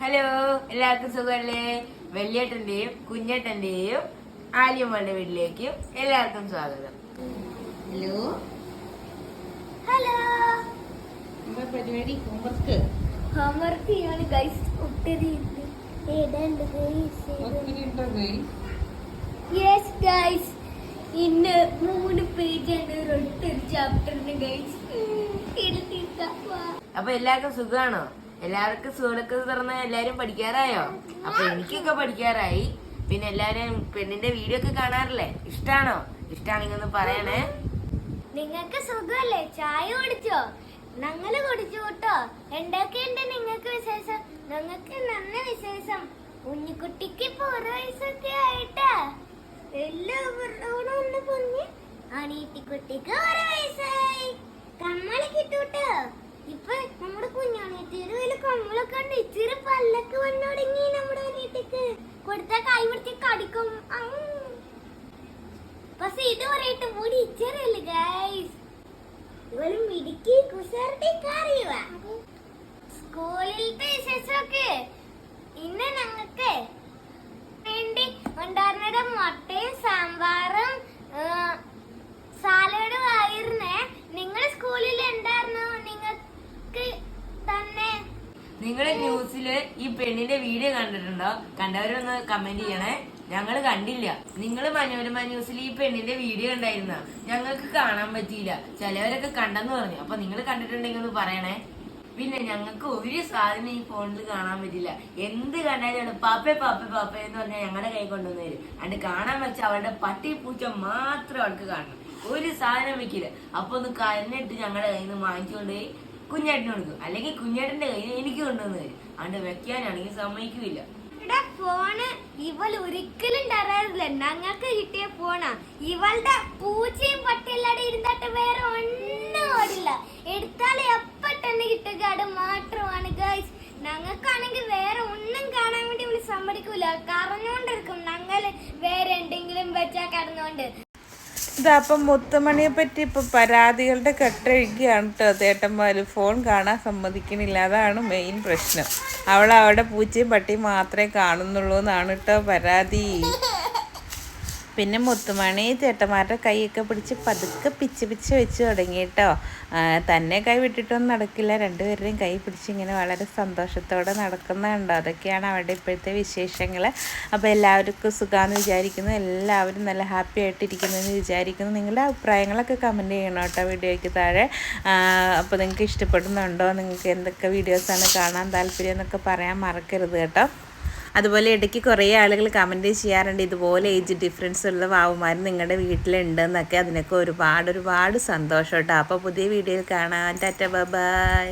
Hello എല്ലാവർക്കും സുഖമല്ലേ? വെള്ളിയേട്ടന്റെയും കുഞ്ഞേട്ടന്റെയും ആലിയമ്മയുടെ വീട്ടിലേക്കും എല്ലാവർക്കും സ്വാഗതം. ഹലോ ഹലോ പരിപാടി? ഹോംവർക്ക് ഹോംവർക്ക് ചെയ്യാണ് ഗൈസ് ഒത്തിരി ഏതാണ്ട് യെസ് ഗൈസ് ഇന്ന് മൂന്ന് പേജാണ് ഒരൊറ്റൊരു ചാപ്റ്ററിന് ഗൈസ് അപ്പൊ എല്ലാവർക്കും സുഖാണോ? എല്ലാവർക്കും സ്കൂളൊക്കെ തുറന്ന് എല്ലാരും പഠിക്കാറായോ? അപ്പൊ എനിക്കൊക്കെ പഠിക്കാറായി. പിന്നെ എല്ലാരും പെണ്ണിന്റെ വീഡിയോ ഒക്കെ കാണാറില്ലേ? ഇഷ്ടാണോ? ഇഷ്ടാണെങ്കിൽ ഒന്ന് പറയണേ. നിങ്ങൾക്ക് സുഖമല്ലേ? ചായ കുടിച്ചോ? ഞങ്ങൾ കുടിച്ചു കൂട്ടോ? എന്തൊക്കെയുണ്ട് നിങ്ങൾക്ക് വിശേഷം? ഞങ്ങൾക്ക് നല്ല വിശേഷം. ഉണ്ണിക്കുട്ടിക്ക് ഇപ്പൊ വയസ്സൊക്കെ ആയിട്ട്. എല്ലാവരോടും ഒന്ന് പൊങ്ങി. ഒരു വയസ്സായി കൊടുത്ത കൈ പിടിച്ച് കടിക്കും. പക്ഷെ ഇത് പറയട്ടെ മുടി ഇച്ചറിയല്ലേ ഗൈസ് ഇവർ മിടുക്കി കുസൃതിക്ക് അറിയുക സ്കൂളിലത്തെ വിശേഷമൊക്കെ? ഇന്ന് ഞങ്ങൾക്ക് വേണ്ടി ഉണ്ടായിരുന്നത് മുട്ടയും സാമ്പാറും സാലഡും ആയിരുന്നേ നിങ്ങൾ സ്കൂളിൽ എന്തായിരുന്നു നിങ്ങൾക്ക് തന്നെ നിങ്ങൾ ന്യൂസിൽ ഈ പെണ്ണിന്റെ വീഡിയോ കണ്ടിട്ടുണ്ടോ? കണ്ടവരൊന്ന് കമന്റ് ചെയ്യണേ. ഞങ്ങൾ കണ്ടില്ല. നിങ്ങൾ മനോരമ ന്യൂസിൽ ഈ പെണ്ണിന്റെ വീഡിയോ ഉണ്ടായിരുന്ന ഞങ്ങൾക്ക് കാണാൻ പറ്റിയില്ല. ചിലവരൊക്കെ കണ്ടെന്ന് പറഞ്ഞു. അപ്പൊ നിങ്ങൾ കണ്ടിട്ടുണ്ടെങ്കിൽ ഒന്ന് പറയണേ. പിന്നെ ഞങ്ങൾക്ക് ഒരു സാധനം ഈ ഫോണിൽ കാണാൻ പറ്റില്ല. എന്ത് കണ്ടാലും പാപ്പേ പാപ്പേ പാപ്പേ എന്ന് പറഞ്ഞാൽ ഞങ്ങളുടെ കൈ കൊണ്ടുവന്ന് തരും. അണ്ട് കാണാൻ വെച്ച അവളുടെ പട്ടി പൂച്ച മാത്രം അവൾക്ക് കാണണം. ഒരു സാധനം വെക്കില്ല. അപ്പൊ ഒന്ന് കരഞ്ഞിട്ട് ഞങ്ങളുടെ കയ്യിൽ നിന്ന് വാങ്ങിച്ചുകൊണ്ട് കുഞ്ഞേട്ടന് കൊടുക്കും. അല്ലെങ്കിൽ കുഞ്ഞേട്ടന്റെ കയ്യിൽ എനിക്ക് കൊണ്ടുവന്ന് തരും അണ്ട് വെക്കാനാണെങ്കിൽ സമ്മതിക്കില്ല ഇവിടെ ഫോണ് ഇവൾ ഒരിക്കലും തരാറില്ല ഞങ്ങൾക്ക് കിട്ടിയ ഫോണാ ഇവളുടെ പൂച്ചയും പട്ടിയല്ലാതെ ഇരുന്നിട്ട് വേറെ ഒന്നും ഓടില്ല. എടുത്താൽ എപ്പ തന്നെ കിട്ടുക. അത് മാത്രമാണ് ഗൈസ് ഞങ്ങൾക്കാണെങ്കിൽ വേറെ ഒന്നും കാണാൻ വേണ്ടി ഇവൾ സമ്മതിക്കൂല. കറഞ്ഞോണ്ടിരിക്കും ഞങ്ങൾ വേറെ എന്തെങ്കിലും വെച്ചാൽ കടന്നുകൊണ്ട് ഇതാ അപ്പം മുത്തുമണിയെ പറ്റി ഇപ്പം പരാതികളുടെ കെട്ടൊഴുകിയാണ് കേട്ടോ തേട്ടന്മാർ. ഫോൺ കാണാൻ സമ്മതിക്കണില്ല. അതാണ് മെയിൻ പ്രശ്നം. അവൾ അവിടെ പൂച്ചയും പട്ടിയും മാത്രമേ കാണുന്നുള്ളൂ എന്നാണ് കേട്ടോ പരാതി. പിന്നെ മുത്തുമണി ചേട്ടന്മാരുടെ കൈയൊക്കെ പിടിച്ച് പതുക്കെ പിച്ച് പിച്ച് വെച്ച് തുടങ്ങി കേട്ടോ. തന്നെ കൈ വിട്ടിട്ടൊന്നും നടക്കില്ല. രണ്ടുപേരുടെയും കൈ പിടിച്ച് ഇങ്ങനെ വളരെ സന്തോഷത്തോടെ നടക്കുന്നുണ്ടോ അതൊക്കെയാണ് അവരുടെ ഇപ്പോഴത്തെ വിശേഷങ്ങൾ അപ്പോൾ എല്ലാവർക്കും സുഖമാണെന്ന് വിചാരിക്കുന്നു. എല്ലാവരും നല്ല ഹാപ്പി ആയിട്ടിരിക്കുന്നു എന്ന് വിചാരിക്കുന്നു. നിങ്ങളുടെ അഭിപ്രായങ്ങളൊക്കെ കമന്റ് ചെയ്യണം കേട്ടോ വീഡിയോയ്ക്ക് താഴെ. അപ്പോൾ നിങ്ങൾക്ക് ഇഷ്ടപ്പെടുന്നുണ്ടോ? നിങ്ങൾക്ക് എന്തൊക്കെ വീഡിയോസാണ് കാണാൻ താല്പര്യം എന്നൊക്കെ പറയാൻ മറക്കരുത് കേട്ടോ. അതുപോലെ ഇടയ്ക്ക് കുറേ ആളുകൾ കമന്റ് ചെയ്യാറുണ്ട് ഇതുപോലെ ഏജ് ഡിഫറൻസ് ഉള്ള വാവുമാർ നിങ്ങളുടെ വീട്ടിലുണ്ടെന്നൊക്കെ. അതിനൊക്കെ ഒരുപാട് ഒരുപാട് സന്തോഷം കേട്ടോ. അപ്പോൾ പുതിയ വീഡിയോയിൽ കാണാൻ ടാറ്റ ബൈ.